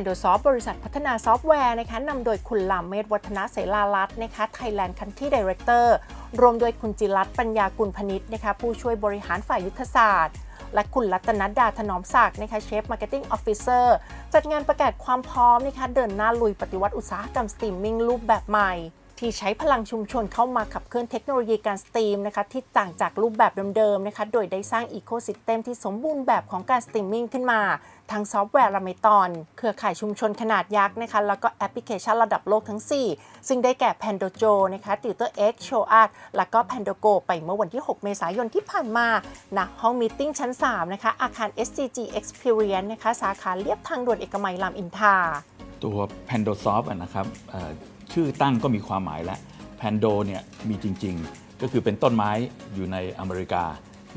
Pandosoft บริษัทพัฒนาซอฟต์แวร์นะคะนำโดยคุณลามเมธวัฒนาเสลาลัตนะคะ Thailand Country Director รวมโดยคุณจิรัตปัญญากุลพนิษนะคะ ผู้ช่วยบริหารฝ่ายยุทธศาสตร์ และคุณรัตนดาถนอมศักดิ์นะคะเชฟมาร์เก็ตติ้งออฟฟิเซอร์จัดงานประกาศความพร้อมนะคะเดินหน้าลุยปฏิวัติอุตสาหกรรมสตรีมมิ่งรูปแบบใหม่ ที่ใช้พลังชุมชนเข้ามาขับเคลื่อนเทคโนโลยีการสตรีมนะคะที่ต่างจากรูปแบบเดิมๆนะคะโดยได้สร้างอีโค y ิสเต็มที่สมบูรณ์แบบของการสตรีมมิ่งขึ้นมาทั้งซอฟต์แวร์ลาเมตอน เครือข่ายชุมชนขนาดยักษ์นะคะ แล้วก็แอปพลิเคชันระดับโลกทั้ง 4 ซึ่งได้แก่ Pandojo นะคะ Tutor X Show Art แล้วก็ Pandogo ไปเมื่อวันที่ 6 เมษายนที่ผ่านมาณห้องมีติ้งชั้น 3 นะคะ อาคาร SCG Experience นะคะ สาขาเลียบทางด่วนเอกมัยรามอินทราตัว Pandosoft อะนะครับ ชื่อตั้งก็มีความหมายแล้ว Pando เนี่ยมีจริง ๆ ก็คือเป็นต้นไม้อยู่ในอเมริกา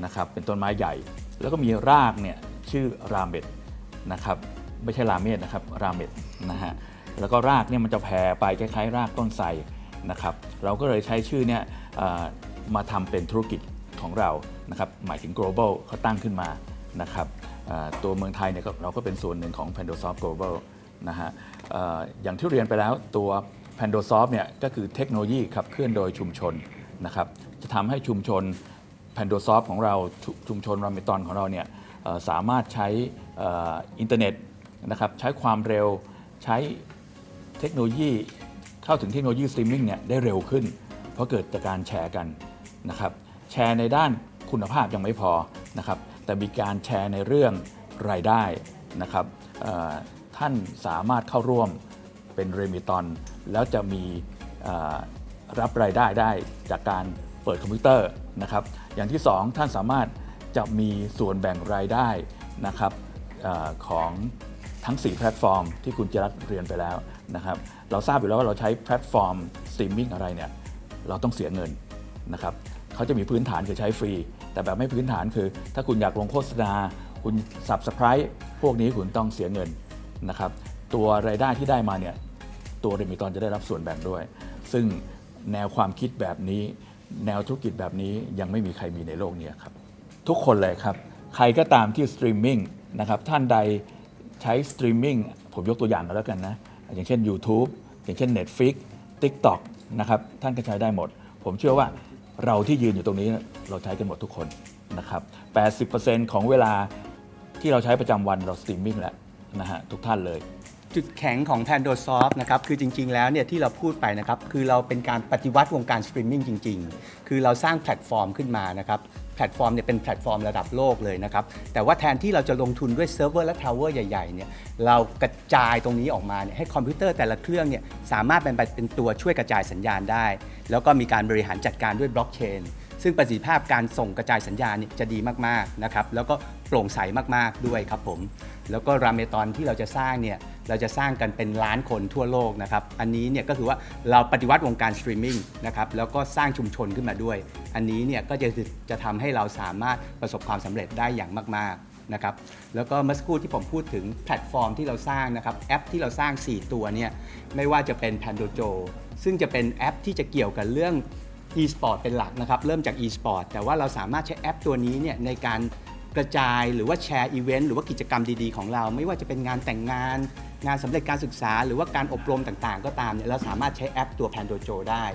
นะครับเป็นต้นไม้ใหญ่ แล้วก็มีรากเนี่ยชื่อราเมดนะครับไม่ใช่ราเมดนะครับราเมดนะฮะแล้วก็รากเนี่ยมันจะแผ่ไปคล้ายๆ รากต้นไทรนะครับเราก็เลยใช้ชื่อเนี่ยมาทำเป็นธุรกิจของเรานะครับหมายถึง global เขาตั้งขึ้นมานะครับตัวเมืองไทยเนี่ยเราก็เป็นส่วนหนึ่งของ Pandosoft Global นะฮะอย่างที่เรียนไปแล้วตัว Pandosoft เนี่ยก็คือเทคโนโลยีขับเคลื่อนโดยชุมชนนะครับจะทำให้ชุมชน Pandosoft ของเราชุชุมชนรามิตอนของเราเนี่ยเอ่อสามารถใช้เอ่ออินเทอร์เน็ตนะครับใช้ความเร็วใช้เทคโนโลยีเข้าถึงเทคโนโลยีสตรีมมิ่งเนี่ยได้เร็วขึ้น เพราะเกิดจากการแชร์กันนะครับแชร์ในด้านคุณภาพยังไม่พอนะครับแต่มีการแชร์ในเรื่องรายได้นะครับเอ่อท่านสามารถเข้าร่วม เป็นเรมิตอน แล้วจะมีรับรายได้ได้จากการเปิดคอมพิวเตอร์นะครับ อย่างที่ 2 ท่านสามารถจะมีส่วนแบ่งรายได้นะครับอของทั้ง 4 แพลตฟอร์ม ที่คุณจรัตเรียนไปแล้วนะครับ เราทราบอยู่แล้วว่าเราใช้แพลตฟอร์มสตรีมมิ่งอะไรเนี่ยเราต้องเสียเงินนะครับเขาจะมีพื้นฐานคือใช้ฟรี แต่แบบไม่พื้นฐานคือ ถ้าคุณอยากลงโฆษณา คุณ Subscribe พวกนี้คุณต้องเสียเงินนะครับ ตัวรายได้ที่ได้มาเนี่ยตัวเรมิตอนจะได้รับส่วนแบ่งด้วย ซึ่งแนวความคิดแบบนี้ แนวธุรกิจแบบนี้ยังไม่มีใครมีในโลกนี้ครับ ทุกคนเลยครับ ใครก็ตามที่สตรีมมิ่งนะครับท่านใดใช้สตรีมมิ่งผมยกตัวอย่างกันแล้วกันนะ อย่างเช่น YouTube อย่างเช่น Netflix TikTok นะครับท่านก็ใช้ได้หมด ผมเชื่อว่าเราที่ยืนอยู่ตรงนี้เราใช้กันหมดทุกคนนะครับ80%ของเวลาที่เราใช้ประจำวันเราสตรีมมิ่งแล้วนะฮะทุกท่านเลย จุดแข็งของ Pandosoft นะครับคือจริง ๆ แล้วเนี่ยที่เราพูดไปนะครับคือเราเป็นการปฏิวัติวงการสตรีมมิ่งจริง ๆ คือเราสร้างแพลตฟอร์มขึ้นมานะครับแพลตฟอร์มเนี่ยเป็นแพลตฟอร์มระดับโลกเลยนะครับแต่ว่าแทนที่เราจะลงทุนด้วยเซิร์ฟเวอร์และทาวเวอร์ใหญ่ๆเนี่ยเรากระจายตรงนี้ออกมาเนี่ยให้คอมพิวเตอร์แต่ละเครื่องเนี่ยสามารถเป็นเป็นตัวช่วยกระจายสัญญาณได้ แล้วก็มีการบริหารจัดการด้วยบล็อกเชนซึ่งประสิทธิภาพการส่งกระจายสัญญาณเนี่ยจะดีมากๆนะครับแล้วก็โปร่งใสมากๆด้วยครับผมแล้วก็ราเมตอนที่เราจะสร้างเนี่ย เราจะสร้างกันเป็นล้านคนทั่วโลกนะครับอันนี้เนี่ยก็คือว่าเราปฏิวัติวงการสตรีมมิ่งนะครับแล้วก็สร้างชุมชนขึ้นมาด้วย อันนี้เนี่ยก็จะจะทำให้เราสามารถประสบความสำเร็จได้อย่างมากๆนะครับแล้วก็เมื่อสักครู่ที่ผมพูดถึงแพลตฟอร์มที่เราสร้างนะครับแอปที่เราสร้าง 4 ตัวเนี่ยไม่ว่าจะเป็น Pandojo ซึ่งจะเป็นแอปที่จะเกี่ยวกับเรื่อง e-sport เป็นหลักนะครับเริ่มจาก e-sport แต่ว่าเราสามารถใช้แอปตัวนี้เนี่ยในการ กระจายหรือว่าแชร์อีเวนต์หรือว่ากิจกรรมดีๆของเรา ไม่ว่าจะเป็นงานแต่งงาน งานสำเร็จการศึกษา หรือว่าการอบรมต่างๆ ก็ตามเนี่ยเราสามารถใช้แอปตัว Pandojo ได้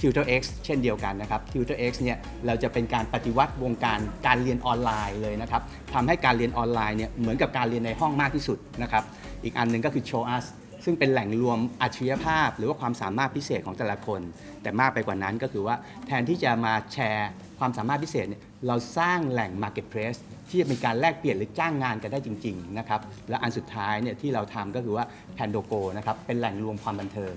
Tutor X เช่นเดียวกันนะครับ Tutor X เนี่ยเราจะเป็นการปฏิวัติวงการการเรียนออนไลน์เลยนะครับทำให้การเรียนออนไลน์เนี่ยเหมือนกับการเรียนในห้องมากที่สุดนะครับอีกอันหนึ่งก็คือ Show Us ซึ่งเป็นแหล่งรวมอัจฉริยภาพ หรือว่าความสามารถพิเศษของแต่ละคน แต่มากไปกว่านั้นก็คือว่าแทนที่จะมาแชร์ ความสามารถพิเศษเนี่ยเราสร้างแหล่ง Marketplace ที่จะมีการแลกเปลี่ยนหรือจ้างงานกันได้จริงๆนะครับและอันสุดท้ายเนี่ยที่เราทำก็คือว่า Pandogo นะครับเป็นแหล่งรวมความบันเทิง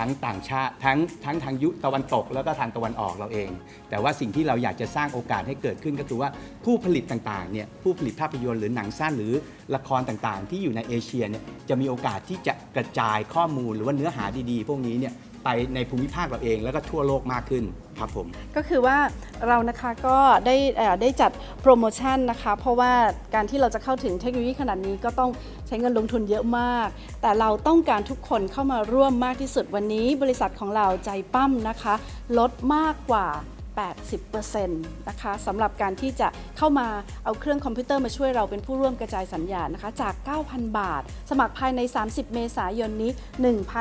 ทั้งต่างชาติทั้งทั้งทางยุตะวันตก แล้วก็ทางตะวันออกเราเอง แต่ว่าสิ่งที่เราอยากจะสร้างโอกาสให้เกิดขึ้นก็คือว่าผู้ผลิตต่างๆเนี่ยผู้ผลิตภาพยนตร์หรือหนังสั้นหรือละครต่างๆ ที่อยู่ในเอเชียเนี่ยจะมีโอกาสที่จะกระจายข้อมูลหรือว่าเนื้อหาดีๆ พวกนี้เนี่ย ไปในภูมิภาคเราเอง แล้วก็ทั่วโลกมากขึ้นครับผม ก็คือว่าเรานะคะก็ได้เอ่อได้จัดโปรโมชั่นนะคะ เพราะว่าการที่เราจะเข้าถึงเทคโนโลยีขนาดนี้ก็ต้องใช้เงินลงทุนเยอะมาก แต่เราต้องการทุกคนเข้ามาร่วมมากที่สุดวันนี้ บริษัทของเราใจปั้มนะคะ ลดมากกว่า 80%นะคะสำหรับการที่จะเข้ามาเอาเครื่องคอมพิวเตอร์มาช่วยเราเป็นผู้ร่วมกระจายสัญญาณนะคะจาก 9,000 บาท สมัครภายใน 30 เมษายนนี้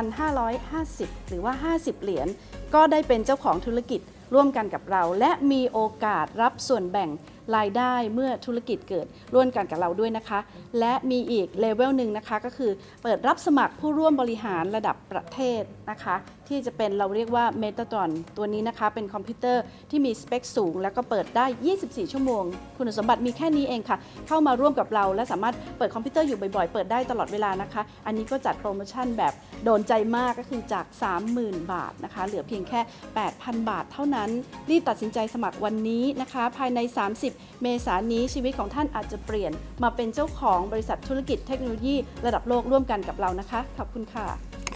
1,550 หรือว่า 50 เหรียญก็ได้เป็นเจ้าของธุรกิจร่วมกันกับเรา และมีโอกาสรับส่วนแบ่ง รายได้เมื่อธุรกิจเกิดร่วมกันกับเราด้วยนะคะ และมีอีกเลเวลหนึ่งนะคะก็คือเปิดรับสมัครผู้ร่วมบริหารระดับประเทศนะคะ ที่จะเป็นเราเรียกว่า m e t a t r o n ตัวนี้นะคะ เป็นคอมพิวเตอร์ที่มีสเปคสูง แล้วก็เปิดได้ 24 ชั่วโมง คุณสมบัติมีแค่นี้เองค่ะ เข้ามาร่วมกับเราและสามารถเปิดคอมพิวเตอร์อยู่บ่อยๆ เปิดได้ตลอดเวลานะคะ อันนี้ก็จัดโปรโมชั่นแบบโดนใจมากก็คือจาก 30,000 บาทนะคะ เหลือเพียงแค่ 8,000 บาทเท่านั้น รีบตัดสินใจสมัครวันนี้นะคะ ภายใน 30 30 เมษายนนี้ชีวิตของท่านอาจจะเปลี่ยน มาเป็นเจ้าของบริษัทธุรกิจเทคโนโลยีระดับโลกร่วมกันกับเรานะคะ ขอบคุณค่ะ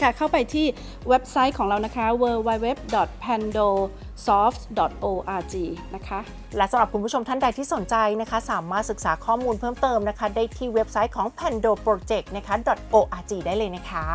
ค่ะเข้าไปที่เว็บไซต์ของเรานะคะ www.pandosoft.org นะคะ และสำหรับคุณผู้ชมท่านใดที่สนใจนะคะ สามารถศึกษาข้อมูลเพิ่มเติมนะคะ ได้ที่เว็บไซต์ของ Pando Project นะคะ .org ได้เลยนะคะ